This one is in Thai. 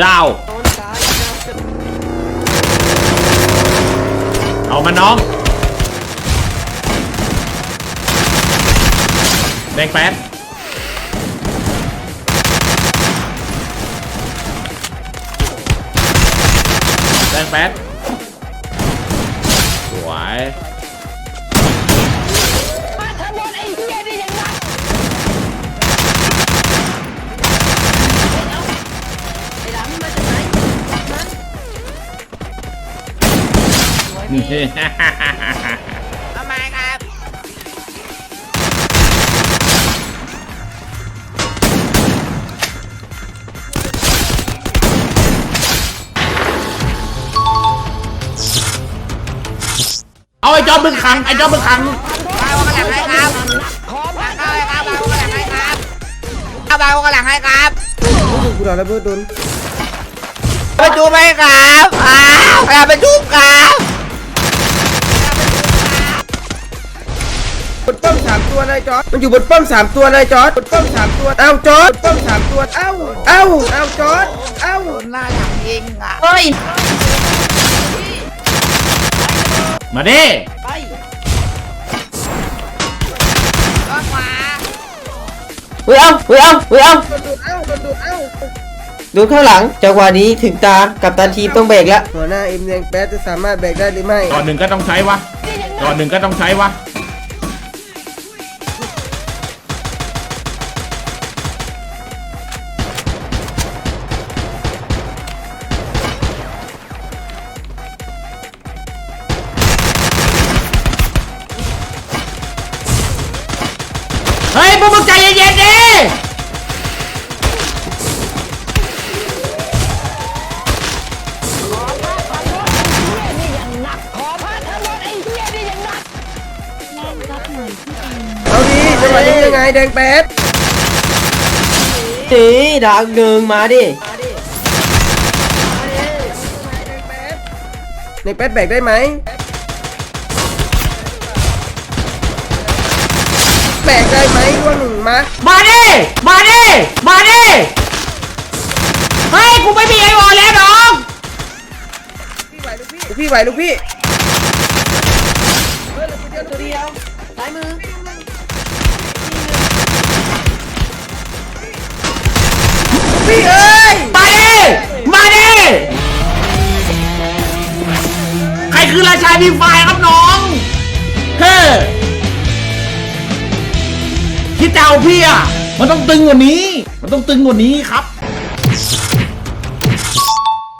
ดาว เอามาน้องแดงแป๊ดแดงแป๊ดสวย ทำไมครับเอาไอ้จอมมึงขังไอ้จอมมึงขังบาวกระหลังให้ครับเข้าเลยครับบาวกระหลังให้ครับเอาบาวกระหลังให้ครับกูโดนระเบิดโดนไปจูบไหมครับอ้าวอย่าไปจูบครับ บนป้อมสามตัวเลยจอร์ดมันอยู่บนป้อมสามตัวเลยจอร์ดบนป้อมสามตัวเอ้าจอร์ดบนป้อมสามตัวเอ้าเอ้าเอ้าจอร์ดเอ้าหน้าหลังยิงอะเฮ้ยมาดิก็ขวาเฮ้ยเอาเฮ้ยเอาเฮ้ยเอาโดนดูดเอ้าโดนดูดเอ้าดูข้างหลังจังหวะนี้ถึงตากับตันทีมต้องเบรกแล้วหัวหน้าเอ็มแดงแป๊ดจะสามารถแบกได้หรือไม่ก่อนหนึ่งก็ต้องใช้วะก่อนหนึ่งก็ต้องใช้วะ เฮ้ยพวกมึงใจเย็นๆดิเอาดีจังหวะนี้ยังไงแดงแป๊ดสีดักหนึ่งมาดิในแป๊ดแบกได้ไหม แบกได้ไหมร่วงหนึ่งมามาดิมาดิมาดิเฮ้ยกูไม่มีไอวอลแล้วน้องพี่ไหวลูกพี่ลูกพี่ไหวลูกพี่พี่เอ้ยมาดิมาดิใครคือราชาดีไฟครับน้องเฮ้คิด จะเอาพี่อะมันต้องตึงกว่านี้ มันต้องตึงกว่านี้ครับ